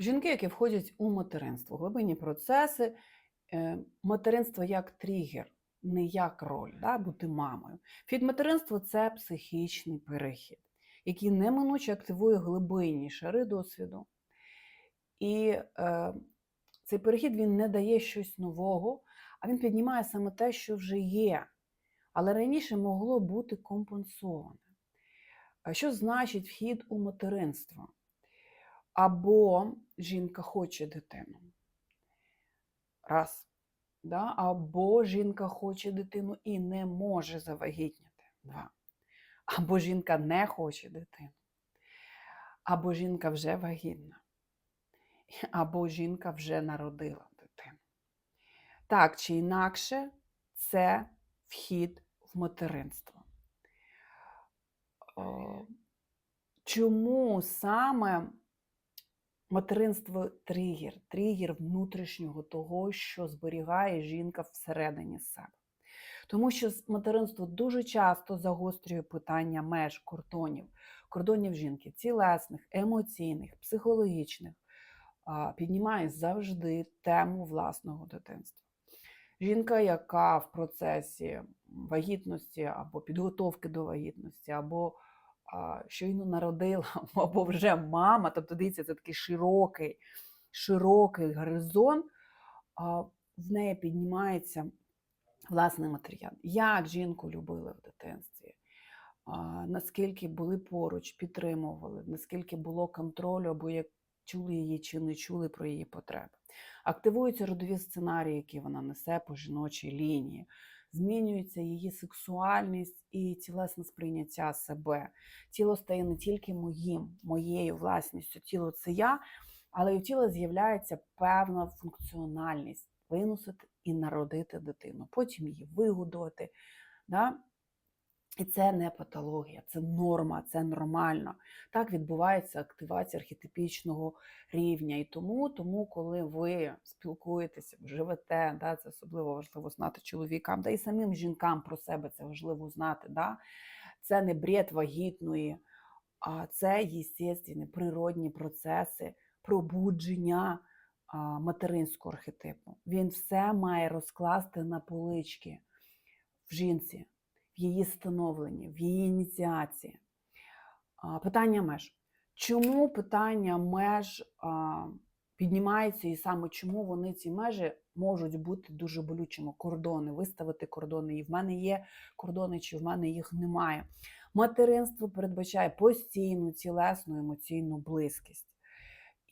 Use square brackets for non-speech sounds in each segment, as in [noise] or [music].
Жінки, які входять у материнство, глибинні процеси, е, материнство як тригер, не як роль, да, бути мамою. Від материнства це психічний перехід, який неминуче активує глибинні шари досвіду. І е, цей перехід він не дає щось нового, а він піднімає саме те, що вже є, але раніше могло бути компенсоване. Що значить вхід у материнство? Або жінка хоче дитину. Раз. Да? Або жінка хоче дитину і не може завагітніти. Два. Або жінка не хоче дитину. Або жінка вже вагітна. Або жінка вже народила дитину. Так чи інакше, це вхід в материнство. О, Чому саме материнство тригер, тригер внутрішнього того, що зберігає жінка всередині себе? Тому що материнство дуже часто загострює питання меж кордонів, кордонів жінки, тілесних, емоційних, психологічних, піднімає завжди тему власного дитинства. Жінка, яка в процесі вагітності або підготовки до вагітності, або щойно народила, [laughs] або вже мама, тобто дивіться, це такий широкий, широкий горизонт, в неї піднімається власний матеріал. Як жінку любили в дитинстві, наскільки були поруч, підтримували, наскільки було контролю, або як чули її чи не чули про її потреби. Активуються родові сценарії, які вона несе по жіночій лінії. Змінюється її сексуальність і тілесне сприйняття себе. Тіло стає не тільки моїм, моєю власністю, тіло це я, але і в тіла з'являється певна функціональність виносити і народити дитину, потім її вигодувати. Да? І це не патологія, це норма, це нормально. Так відбувається активація архетипічного рівня. І тому, тому коли ви спілкуєтеся, живете, да, це особливо важливо знати чоловікам, да і самим жінкам про себе це важливо знати. Да? Це не бред вагітної, а це естественні, природні процеси пробудження материнського архетипу. Він все має розкласти на полички в жінці, її становленні, в її ініціації. Питання меж. Чому питання меж піднімається, і саме чому вони ці межі можуть бути дуже болючими? Кордони, виставити кордони. І в мене є кордони, чи в мене їх немає. Материнство передбачає постійну тілесну емоційну близькість.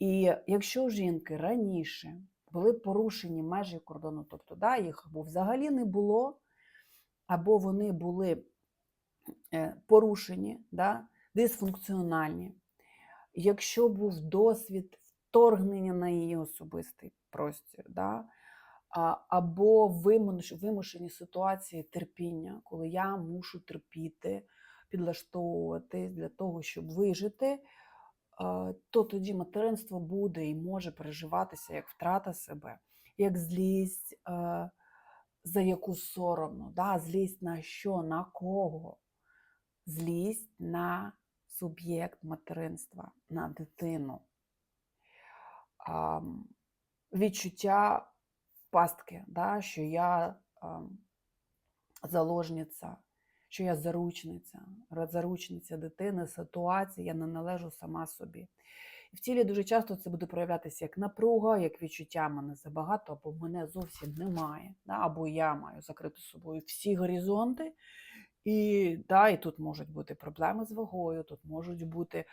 І якщо жінки раніше були порушені межі кордону, тобто да, їх або взагалі не було, або вони були е, порушені, да, дисфункціональні, якщо був досвід вторгнення на її особистий простір, да, або вимушені ситуації терпіння, коли я мушу терпіти, підлаштовуватись для того, щоб вижити, то тоді материнство буде і може переживатися як втрата себе, як злість, за яку соромно, да? злість на що, на кого? Злість на суб'єкт материнства, на дитину. Ам, Відчуття пастки, да? що я ам, заложниця, що я заручниця, заручниця дитини, ситуації, я не належу сама собі. І в тілі дуже часто це буде проявлятися як напруга, як відчуття мене забагато, або мене зовсім немає, да? або я маю закрити собою всі горизонти. І, да, і тут можуть бути проблеми з вагою, тут можуть бути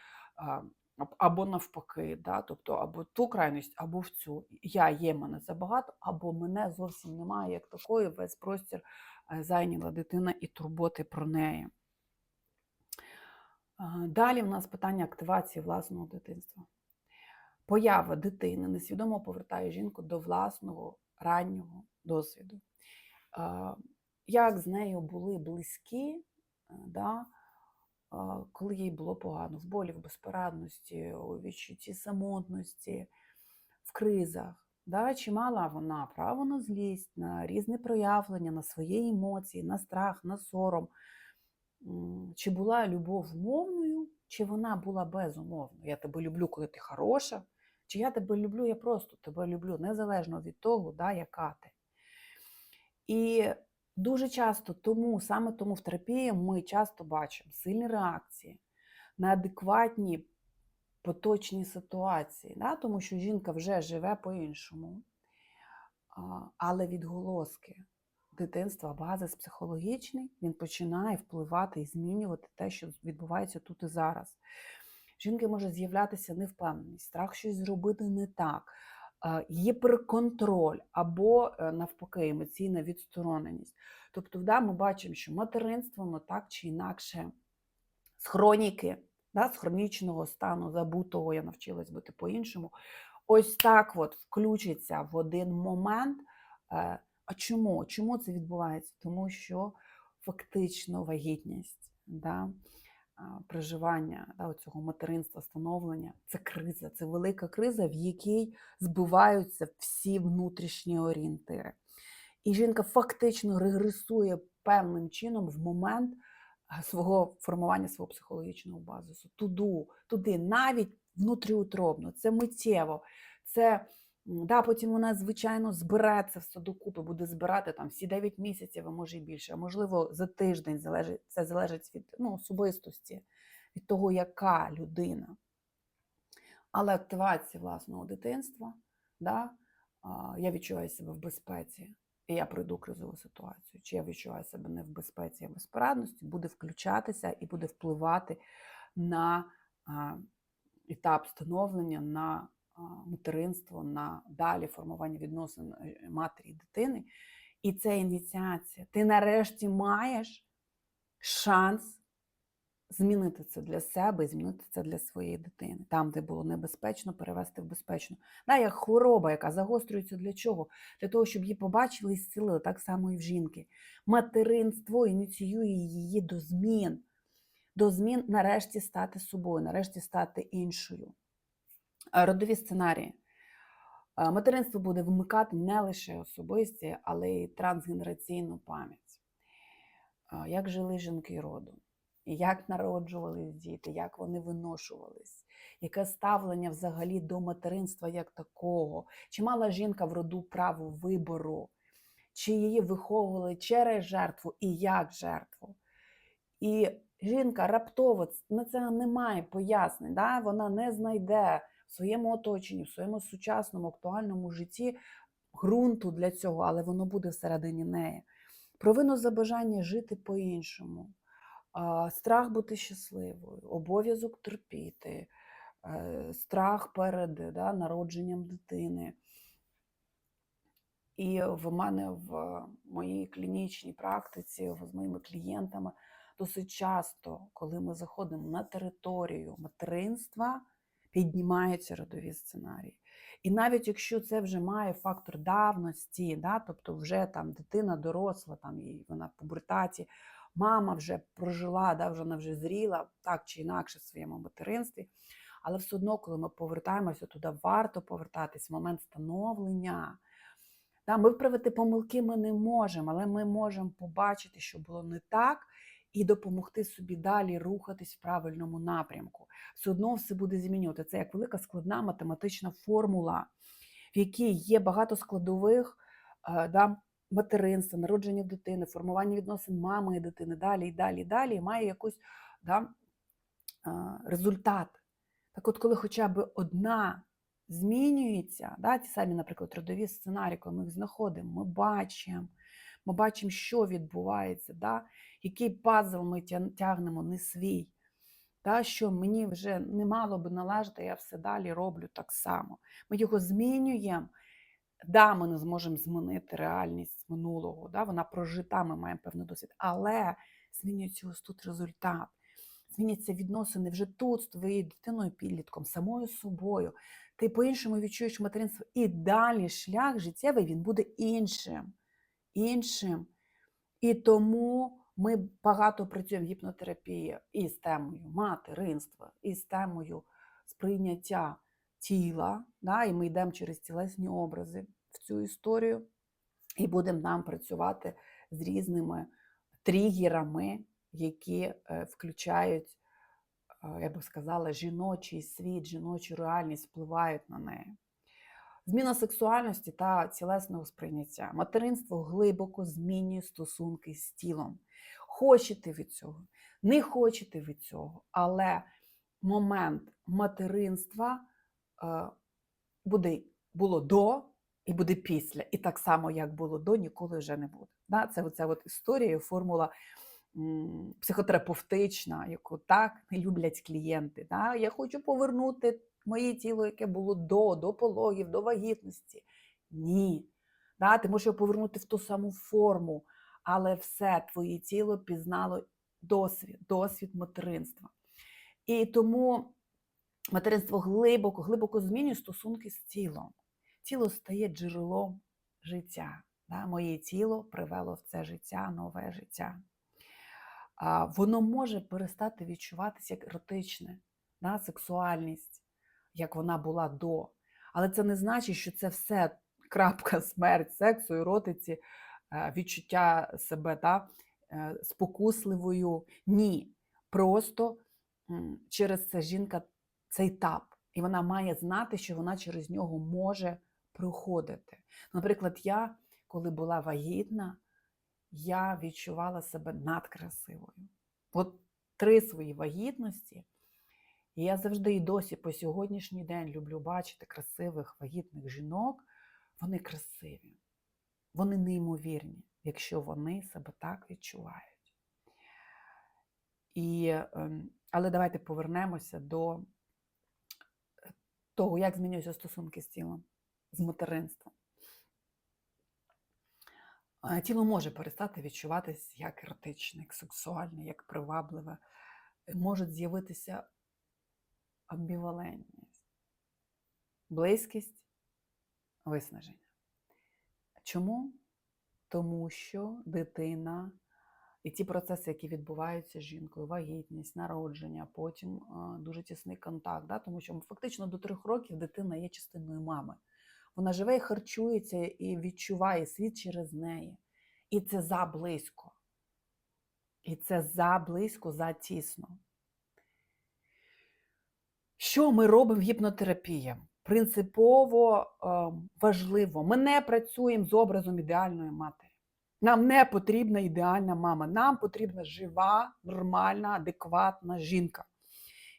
або навпаки, да? тобто або ту крайність, або в цю. Я є мене забагато, або мене зовсім немає як такої, весь простір е, зайняла дитина і турботи про неї. А, Далі в нас питання активації власного дитинства. Поява дитини несвідомо повертає жінку до власного раннього досвіду. Як з нею були близькі, е, да, коли їй було погано, в болі, в безпорадності, у відчутті самотності, в кризах. Да? Чи мала вона право на злість, на різне проявлення, на свої емоції, на страх, на сором? Чи була любов умовною, чи вона була безумовною? Я тебе люблю, коли ти хороша, Чи я тебе люблю, я просто тебе люблю, незалежно від того, да, яка ти. І дуже часто тому, саме тому в терапії ми часто бачимо сильні реакції на адекватні поточні ситуації, да, тому що жінка вже живе по-іншому. Але відголоски дитинства, базис психологічний, він починає впливати і змінювати те, що відбувається тут і зараз. Жінки може з'являтися невпевненість, страх щось зробити не так, е, гіперконтроль або е, навпаки емоційна відстороненість. Тобто, да, ми бачимо, що материнство воно так чи інакше з хроніки, да, з хронічного стану забутого, я навчилась бути по-іншому. Ось так от включиться в один момент. Е, А чому? Чому це відбувається? Тому що фактично вагітність, да, проживання да, цього материнства, становлення це криза, це велика криза, в якій збиваються всі внутрішні орієнтири. І жінка фактично регресує певним чином в момент свого формування свого психологічного базису. Туди, туди, навіть внутріутробно, це миттєво. Це да, потім вона, звичайно, збере це все докупи, буде збирати там всі 9 місяців, а може і більше, а можливо, за тиждень залежить, це залежить від ну, особистості, від того, яка людина. Але активація власного дитинства, да, я відчуваю себе в безпеці, і я пройду кризову ситуацію, чи я відчуваю себе не в безпеці, а в безпорадності, буде включатися і буде впливати на етап становлення, на материнство, на далі формування відносин е, матері і дитини. І це ініціація. Ти нарешті маєш шанс змінити це для себе і змінити це для своєї дитини. Там, де було небезпечно, перевести в безпечно. Да, як хвороба, яка загострюється для чого? Для того, щоб її побачили і зцілили, так само і в жінки. Материнство ініціює її до змін, до змін нарешті стати собою, нарешті стати іншою. Родові сценарії. Е, Материнство буде вмикати не лише особисті, але й трансгенераційну пам'ять. Е, Як жили жінки роду, як народжувались діти, як вони виношувались, яке ставлення взагалі до материнства як такого, чи мала жінка в роду право вибору, чи її виховували через жертву і як жертву. І жінка раптово на це немає пояснень, да? вона не знайде в своєму оточенні, в своєму сучасному актуальному житті ґрунту для цього, але воно буде всередині неї. Провину за бажання жити по-іншому, страх бути щасливою, обов'язок терпіти, е, страх перед да, народженням дитини. І в мене в моїй клінічній практиці з моїми клієнтами досить часто, коли ми заходимо на територію материнства, піднімаються родові сценарії. І навіть якщо це вже має фактор давності, да, тобто вже там дитина доросла, там і вона в пубертаті, мама вже прожила, да, вже вона вже зріла так чи інакше в своєму материнстві. Але все одно, коли ми повертаємося туди, варто повертатись в момент становлення. Да, ми виправити помилки ми не можемо, але ми можемо побачити, що було не так, і допомогти собі далі рухатись в правильному напрямку. Все одно все буде змінювати. Це як велика складна математична формула, в якій є багато складових е, да, материнства, народження дитини, формування відносин мами і дитини, далі і далі, і далі, і має якийсь да, е, результат. Так от, коли хоча б одна змінюється, да, ті самі, наприклад, родові сценарії, коли ми їх знаходимо, ми бачимо, ми бачимо, що відбувається, да, який пазл ми тягнемо не свій, да, що мені вже не мало би належати, я все далі роблю так само. Ми його змінюємо. Да, ми не зможемо змінити реальність минулого, да, вона прожита, ми маємо певний досвід, але змінюється ось тут результат. Зміняться відносини вже тут з твоєю дитиною, підлітком, самою собою. Ти по-іншому відчуєш материнство. І далі шлях життєвий він буде іншим. Іншим. І тому ми багато працюємо гіпнотерапії і з темою материнства, і з темою сприйняття тіла. Да? І ми йдемо через тілесні образи в цю історію, і будемо нам працювати з різними тригерами, які е, включають е, я би сказала, жіночий світ, жіночу реальність впливають на неї. Зміна сексуальності та цілесного сприйняття. Материнство глибоко змінює стосунки з тілом. Хочете від цього, не хочете від цього, але момент материнства е, буде, було до і буде після. І так само, як було до, ніколи вже не буде. Це оця от історія, формула психотерапевтична, яку так не люблять клієнти. Да? Я хочу повернути моє тіло, яке було до, до пологів, до вагітності. Ні. Да? Ти можеш його повернути в ту саму форму, але все твоє тіло пізнало досвід, досвід материнства. І тому материнство глибоко, глибоко змінює стосунки з тілом. Тіло стає джерелом життя. Да? Моє тіло привело в це життя, нове життя. А, Воно може перестати відчуватися як еротичне, да? сексуальність, як вона була до. Але це не значить, що це все [laughs] крапка, смерть, сексу, еротиці, е, відчуття себе да? е, спокусливою. Ні. Просто через це жінка цей етап. І вона має знати, що вона через нього може проходити. Наприклад, я, коли була вагітна, я відчувала себе надкрасивою. От три свої вагітності. І я завжди і досі по сьогоднішній день люблю бачити красивих вагітних жінок. Вони красиві, вони неймовірні, якщо вони себе так відчувають. І, ем, але давайте повернемося до того, як змінюються стосунки з тілом, з материнством. Е, Тіло може перестати відчуватись як еротичне, як сексуальне, як привабливе. Може з'явитися амбівалентність, близькість, виснаження. Чому? Тому що дитина і ті процеси, які відбуваються з жінкою, вагітність, народження, потім е, дуже тісний контакт, да? тому що фактично до трьох років дитина є частиною мами. Вона живе і харчується і відчуває світ через неї. І це заблизько. І це заблизько, затісно. Що ми робимо в гіпнотерапії? Принципово е, важливо. Ми не працюємо з образом ідеальної матері. Нам не потрібна ідеальна мама. Нам потрібна жива, нормальна, адекватна жінка,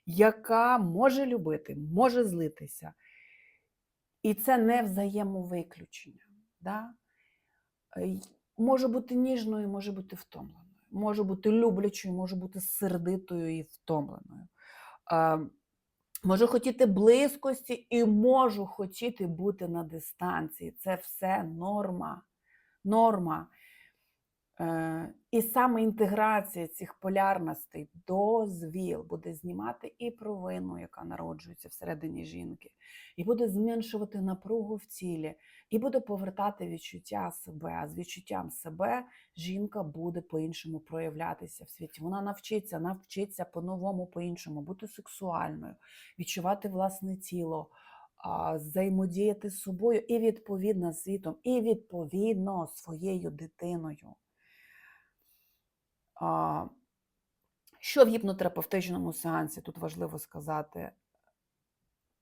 яка може любити, може злитися. І це не взаємовиключення. Да? Е, Може бути ніжною, може бути втомленою, може бути люблячою, може бути сердитою і втомленою. Можу хотіти близькості і можу хотіти бути на дистанції. Це все норма. Норма. Е, І саме інтеграція цих полярностей, дозвіл буде знімати і провину, яка народжується всередині жінки, і буде зменшувати напругу в тілі, і буде повертати відчуття себе. А з відчуттям себе жінка буде по-іншому проявлятися в світі. Вона навчиться, навчиться по-новому, по-іншому, бути сексуальною, відчувати власне тіло, взаємодіяти з собою і відповідно світом, і відповідно своєю дитиною. Що в гіпнотерапевтичному сеансі тут важливо сказати?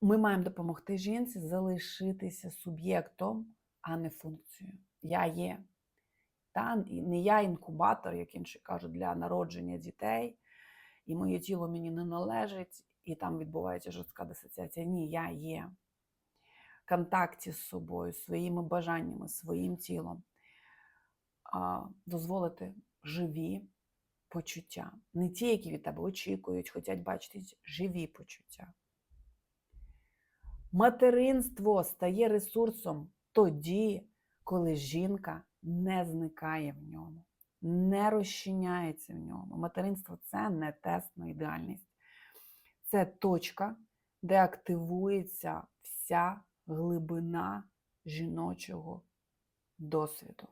Ми маємо допомогти жінці залишитися суб'єктом, а не функцією. Я є. Та, не я інкубатор, як інші кажуть, для народження дітей, і моє тіло мені не належить, і там відбувається жорстка дисоціація. Ні, я є. В контакті з собою, своїми бажаннями, своїм тілом. Дозволити живі почуття. Не ті, які від тебе очікують, хочуть бачити живі почуття. Материнство стає ресурсом тоді, коли жінка не зникає в ньому, не розчиняється в ньому. Материнство це не тест на ідеальність. Це точка, де активується вся глибина жіночого досвіду.